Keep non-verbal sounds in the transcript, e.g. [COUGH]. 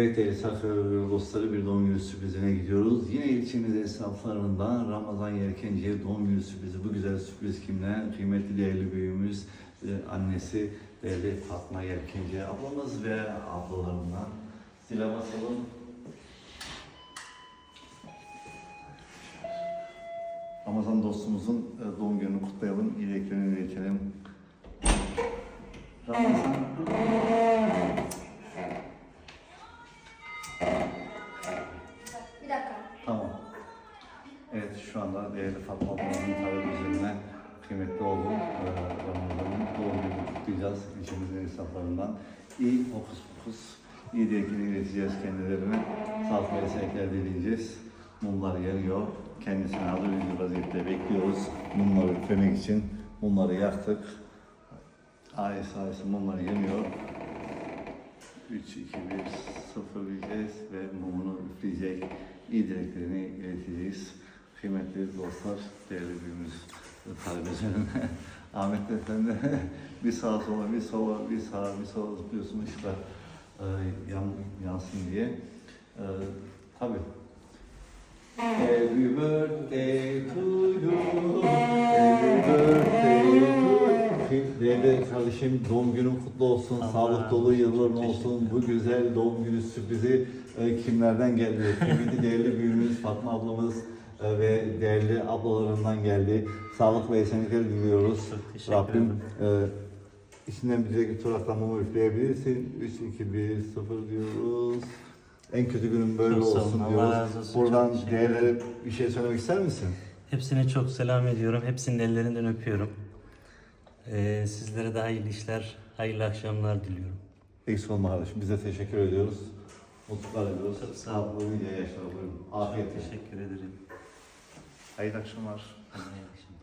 Değerli Sakarya dostları bir doğum günü sürprizine gidiyoruz. Yine ilçemiz esnaflarından Ramazan Yelkenci'ye doğum günü sürprizi. Bu güzel sürpriz kimden? Kıymetli değerli büyüğümüz, e, annesi değerli Fatma Yelkenci ablamız ve ablalarından. Zile basalım. Ramazan dostumuzun e, doğum gününü kutlayalım, dileklerini iletelim. Ramazan anda değerli Fatma ablamızın talebi üzerine kıymetli oğlum e, Ramazan'ın doğum gününü kutlayacağız ilçemizin insaflarından. İyi fokus fokus, iyi dilekleri ileteceğiz kendilerine. Sağlık ve esenlikler dileyeceğiz. Mumlar yanıyor. Kendisini hazır bir vaziyette bekliyoruz. Mumları üflemek için mumları yaktık. Ayet ayet mumları yanıyor. 3, 2, 1, 0 diyeceğiz ve mumunu üfleyecek. İyi dileklerini ileteceğiz. Kıymetli dostlar, değerli büyüğümüz talebesi [LAUGHS] önüne. Ahmet Efendi [LAUGHS] bir sağa sola, bir sola, bir sağa, bir sola zıplıyorsun ışıklar e, yan, yansın diye. E, tabii. Happy birthday to you. Happy birthday to you. Değerli kardeşim doğum günün kutlu olsun. Allah Sağlık dolu olsun. yılların olsun. Bu güzel doğum günü sürprizi e, kimlerden geldi? Kıymetli değerli büyüğümüz Fatma ablamız ve değerli ablalarından geldi. Sağlık ve esenlikler diliyoruz. Rabbim e, içinden dilek tutarak mumı üfleyebilirsin. 3, 2, 1, 0 diyoruz. En kötü günün böyle Çok olsun Allah diyoruz. razı olsun, Buradan çok değerlere bir şey söylemek ister misin? Hepsine çok selam ediyorum. Hepsinin ellerinden öpüyorum. Ee, sizlere de hayırlı işler, hayırlı akşamlar diliyorum. Eksik olma kardeşim. Biz de teşekkür ediyoruz. Mutluluklar diliyoruz. Çok sağ olun. Sağlıklı nice yaşlar buyurun. Afiyet olsun. Teşekkür ederim. Hayırlı akşamlar. Hayırlı akşamlar.